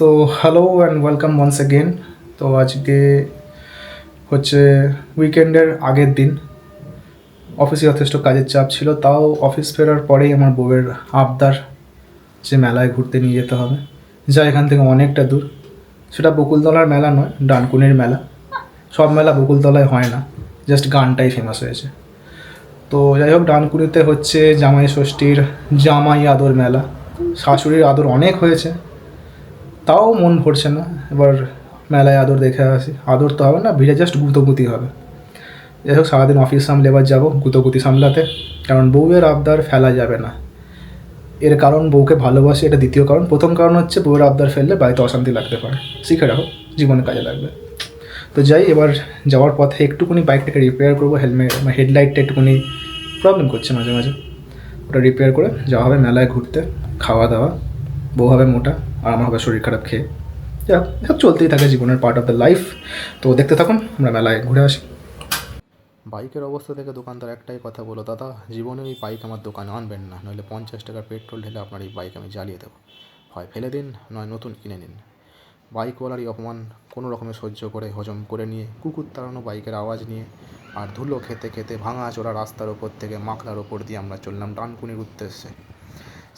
তো hello and welcome once again তো আজকে হচ্ছে উইকেন্ডের আগের দিন। অফিসে যথেষ্ট কাজের চাপ ছিল, তাও অফিস ফেরার পরেই আমার বউয়ের আবদার যে মেলায় ঘুরতে নিয়ে যেতে হবে, যা এখান থেকে অনেকটা দূর। সেটা বকুলতলার মেলা নয়, ডানকুনির মেলা। সব মেলা বকুলতলায় হয় না জাস্ট গানটাই ফেমাস হয়েছে। তো যাই হোক, ডানকুনিতে হচ্ছে জামাই ষষ্ঠীর জামাই আদর মেলা। শাশুড়ির আদর অনেক হয়েছে। তাও মন ভরছে না। এবার মেলায় আদর দেখে আসি। আদর তো হবে না, ভিড়ে জাস্ট গুতগুতি হবে। যাই হোক, সারাদিন অফিস সামলে এবার যাব গুতগুতি সামলাতে। কারণ বউয়ের আবদার ফেলা যাবে না। এর কারণ বউকে ভালোবাসি, এটা দ্বিতীয় কারণ। প্রথম কারণ হচ্ছে বউয়ের আবদার ফেললে বাড়িতে অশান্তি লাগতে পারে। শিখে রাখো, জীবনে কাজে লাগবে। তো যাই, এবার যাওয়ার পথে একটুকুনি বাইকটাকে রিপেয়ার করব। হেলমেট হেডলাইটটা একটুকুনি প্রবলেম করছে মাঝে মাঝে। ওটা রিপেয়ার করে যাওয়া হবে মেলায় ঘুরতে খাওয়া দাওয়া বউ হবে মোটা। আর আমার হবে শরীর খারাপ খেয়ে। যাই হোক চলতেই থাকে জীবনের পার্ট অফ দ্য লাইফ তো দেখতে থাকুন আমরা মেলায় ঘুরে আসি। বাইকের অবস্থা থেকে দোকানদার একটাই কথা বলো দাদা জীবনে এই বাইক আমার দোকানে আনবেন না নইলে পঞ্চাশ টাকার পেট্রোল ঢেলে আপনার এই বাইক আমি জ্বালিয়ে দেবো। হয় ফেলে দিন নয় নতুন কিনে নিন। বাইকওয়ালার এই অপমান কোনো রকমে সহ্য করে হজম করে নিয়ে কুকুর তাড়ানো বাইকের আওয়াজ নিয়ে আর ধুলো খেতে খেতে ভাঙা চোরা রাস্তার ওপর থেকে মাখলার ওপর দিয়ে আমরা চললাম ডানকুনির উদ্দেশ্যে।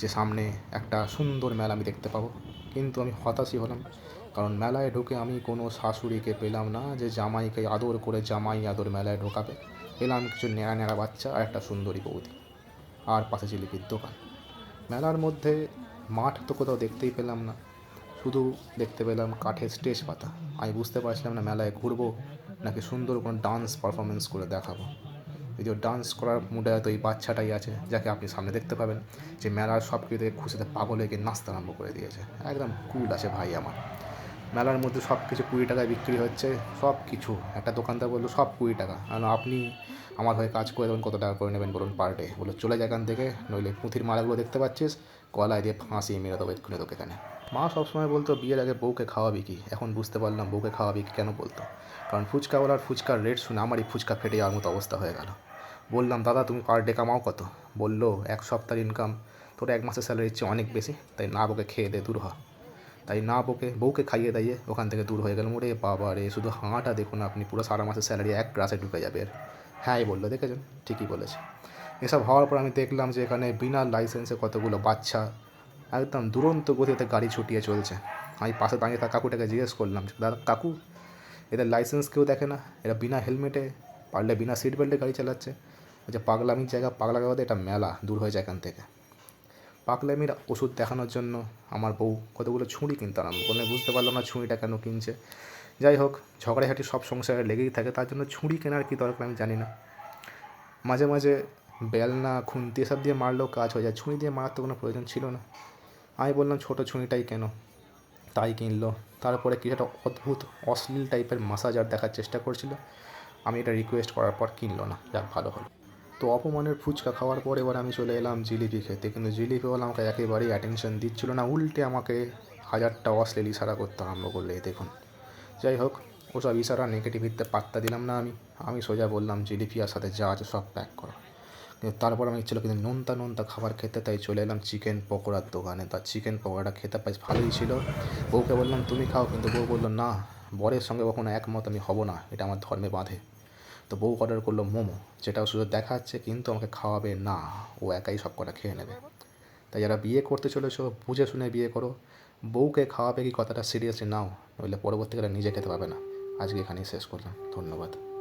যে সামনে একটা সুন্দর মেলা আমি দেখতে পাবো। কিন্তু আমি হতাশই হলাম। কারণ মেলায় ঢুকে আমি কোনো শাশুড়িকে পেলাম না যে জামাইকে আদর করে জামাই আদর মেলায় ঢোকাবে। পেলাম কিছু ন্যাড়া ন্যাড়া বাচ্চা আর একটা সুন্দরী বৌদি। আর পাশে জিলিপির দোকান। মেলার মধ্যে মাঠ তো কোথাও দেখতেই পেলাম না। শুধু দেখতে পেলাম কাঠের স্টেজ পাতা। আমি বুঝতে পারছিলাম না মেলায় ঘুরবো নাকি সুন্দর কোনো ডান্স পারফরমেন্স করে দেখাবো। যদিও ডান্স করার মুডে হয়তো এই বাচ্চাটাই আছে, যাকে আপনি সামনে দেখতে পাবেন, যে মেলার সব কিছু থেকে খুশিতে পাগল হয়ে গিয়ে নাচতে আরম্ভ করে দিয়েছে। একদম কুল আছে ভাই আমার। মেলার মধ্যে সব কিছু কুড়ি টাকায় বিক্রি হচ্ছে সব কিছু একটা দোকানদার বলল, সব কুড়ি টাকা। কারণ আপনি আমার হয়ে কাজ করে দেবেন, কত টাকা করে নেবেন বলুন পার ডে বলে চলে যায় এখান থেকে, নইলে পুঁথির মালাগুলো দেখতে পাচ্ছিস, গলায় দিয়ে ফাঁসিয়ে মেরে দেবো এক্ষুনি তোকে এখানে। মা সবসময় বলতো, বিয়ের আগে বউকে খাওয়াবি কি? এখন বুঝতে পারলাম বউকে খাওয়াবি কি কেন বলতো। কারণ ফুচকাওয়ালার ফুচকার রেট শুনে আমারই ফুচকা ফেটে যাওয়ার মতো অবস্থা হয়ে গেল। বললাম, দাদা, তুমি পার ডে কামাও কত? বলল, এক সপ্তাহের ইনকাম তোর এক মাসের স্যালারির চেয়ে অনেক বেশি, তাই না বকে খেয়ে দে, দূর হ। তাই না বকে, বউকে খাইয়ে দাইয়ে ওখান থেকে দূর হয়ে গেলাম ওরে বাবা রে, শুধু হাঁটা দেখুন আপনি, পুরো সারা মাসের স্যালারি এক গ্রাসে ঢুকে যাবে। এর হ্যাঁ বলল, দেখেছেন? ঠিকই বলেছে। এসব হওয়ার পর আমি দেখলাম যে এখানে বিনা লাইসেন্সে কতগুলো বাচ্চা, একদম দুরন্ত গতিতে গাড়ি ছুটিয়ে চলছে। আমি পাশে দাঁড়িয়ে থাকা কাকুটাকে জিজ্ঞেস করলাম, দাদা, কাকু, এদের লাইসেন্স কেউ দেখে না? এরা বিনা হেলমেটে পারলে বিনা সিট বেল্টে গাড়ি চালাচ্ছে? যে পাগলামির জায়গা পাগলা গাওয়াতে এটা মেলা দূর হয়ে যায় এখান থেকে। পাগলামির ওষুধ দেখানোর জন্য আমার বউ কতগুলো ছুঁড়ি কিনতে আরম্ভ করলে। বুঝতে পারলাম না ছুঁড়িটা কেন কিনছে। যাই হোক, ঝগড়াঝাটি সব সংসারে লেগেই থাকে, তার জন্য ছুঁড়ি কেনার কী দরকার আমি জানি না। মাঝে মাঝে বেলনা, খুন্তি এসব দিয়ে মারলেও কাজ হয়ে যায়। ছুঁড়ি দিয়ে মারার তো কোনো প্রয়োজন ছিল না। আমি বললাম, ছোটো ছুঁড়িটাই কেন? তাই কিনলো। তারপরে কিছু একটা অদ্ভুত, অশ্লীল টাইপের মাসাজার দেখার চেষ্টা করছিল। আমি এটা রিকোয়েস্ট করার পর কিনলো না। যাক, ভালো হলো। তো অপমানের ফুচকা খাওয়ার পর এবার আমি চলে এলাম জিলিপি খেতে। কিন্তু জিলিপিওয়ালা আমাকে একেবারেই অ্যাটেনশন দিচ্ছিল না। উল্টে আমাকে হাজারটা অশ্লীল ইশারা করতে আরম্ভ করলে দেখুন। যাই হোক, ওসব ইশারা নেগেটিভিতে পাত্তা দিলাম না আমি। আমি সোজা বললাম জিলিপি আর সাথে যা আছে সব প্যাক করো। কিন্তু তারপর আমি ইচ্ছিল কিন্তু নোনতা নোনতা খাবার খেতে, তাই চলে এলাম চিকেন পকোড়ার দোকানে। তার চিকেন পকোড়াটা খেতে বেশ ভালোই ছিল। বউকে বললাম, তুমি খাও। কিন্তু বউ বলল, না, বরের সঙ্গে কখনো একমত আমি হব না। এটা আমার ধর্মে বাঁধে। তো বউ অর্ডার করল মোমো, যেটাও শুধু দেখাচ্ছে কিন্তু আমাকে খাওয়াবে না, ও একাই সব কটা খেয়ে নেবে। তাই যারা বিয়ে করতে চলেছো, বুঝে শুনে বিয়ে করো। বউকে খাওয়াবে কি কথাটা সিরিয়াসলি নাও, নইলে পরবর্তীকালে নিজে খেতে পাবে না। আজকে এখানেই শেষ করলাম। ধন্যবাদ।